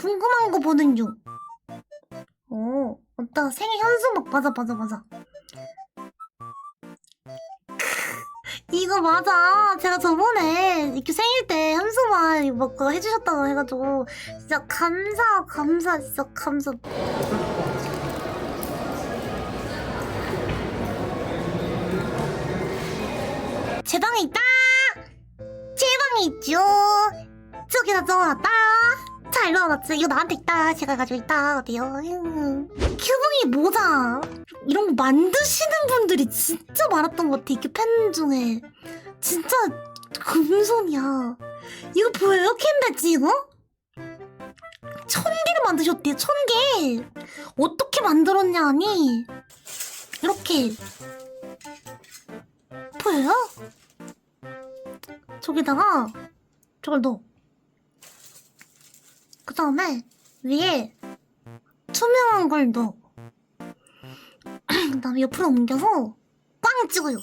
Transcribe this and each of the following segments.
궁금한 거 보는 중. 오, 어따 생일 현수 막 맞아 맞아 맞아. 이거 맞아. 제가 저번에 이렇게 생일 때 현수막 뭐 그거 해주셨다고 해가지고 진짜 감사 감사 진짜 감사. 제 방에 있다. 제 방에 있죠. 저기다 넣어놨다. 잘 넣어놨지. 이거 나한테 있다. 제가 가지고 있다. 어때요? 음. 큐붕이 모자. 이런 거 만드시는 분들이 진짜 많았던 것 같아. 이렇게 팬 중에. 진짜 금손이야. 이거 보여요? 캔배지 이거? 천 개를 만드셨대요. 천 개. 어떻게 만들었냐 하니 이렇게 보여요? 저기다가 저걸 넣어. 그 다음에 위에 투명한 걸 넣어. 그 다음에 옆으로 옮겨서 꽝 찍어요.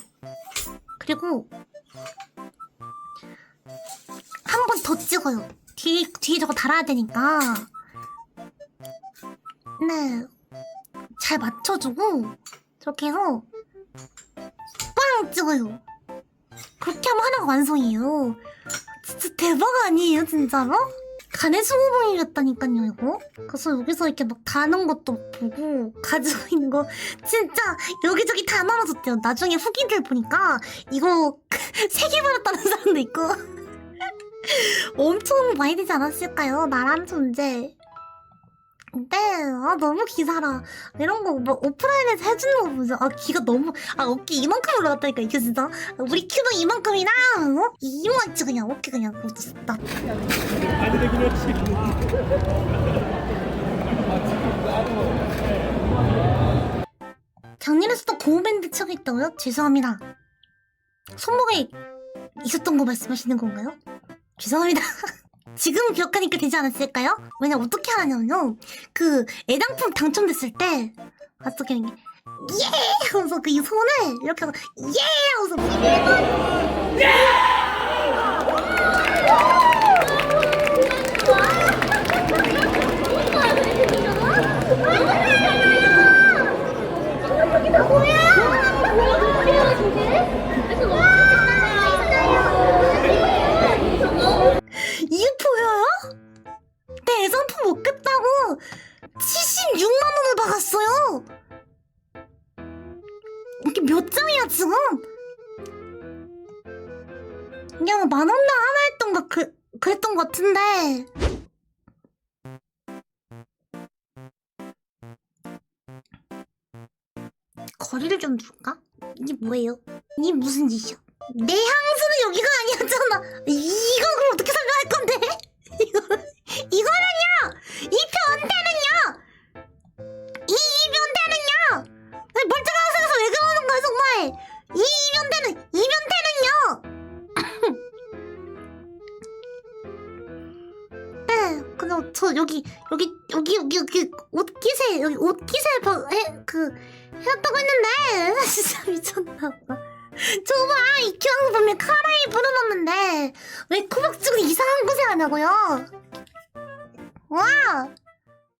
그리고 한 번 더 찍어요. 뒤에, 뒤에 저거 달아야 되니까. 네. 잘 맞춰주고, 저렇게 해서 꽝 찍어요. 그렇게 하면 하나가 완성이에요. 진짜 대박 아니에요, 진짜로? 간의 수고봉이었다니까요, 이거. 그래서 여기서 이렇게 막 가는 것도 보고, 가지고 있는 거, 진짜 여기저기 다 나눠줬대요. 나중에 후기들 보니까, 이거 세 개 받았다는 사람도 있고. 엄청 많이 되지 않았을까요? 나란 존재. 네, 아, 너무 기사라. 이런 거, 뭐, 오프라인에서 해주는 거 보죠. 아, 기가 너무, 아, 어깨 이만큼 올라갔다니까, 이게 진짜. 우리 큐도 이만큼이나, 어? 이만치 그냥, 어깨 그냥, 나 아니네 그렇지. 작년에서도 고음밴드 치고 있다고요? 죄송합니다. 손목에 있었던 거 말씀하시는 건가요? 죄송합니다. 지금 기억하니까 되지 않았을까요? 왜냐 어떻게 하냐면요. 그 애당품 당첨됐을 때 어떻게 이게 예! 하면서 그 이 손을 이렇게 하고 예! 하면서 이게 이게 몇 장이야 지금? 그냥 만 원당 하나 했던 거 그, 그랬던 것 같은데. 거리를 좀 둘까? 이게 뭐예요? 이게 무슨 짓이야? 내 향수는 여기가 아니었잖아. 이 네, 그냥 저 여기 여기 여기 여기 여기 옷깃에 여기 옷깃에 버- 해, 그 해놨다고 했는데 진짜 미쳤나 봐. 저봐 이 키왕 보면 카라이 불어넣는데 왜 코박지고 이상한 곳에 하냐고요? 와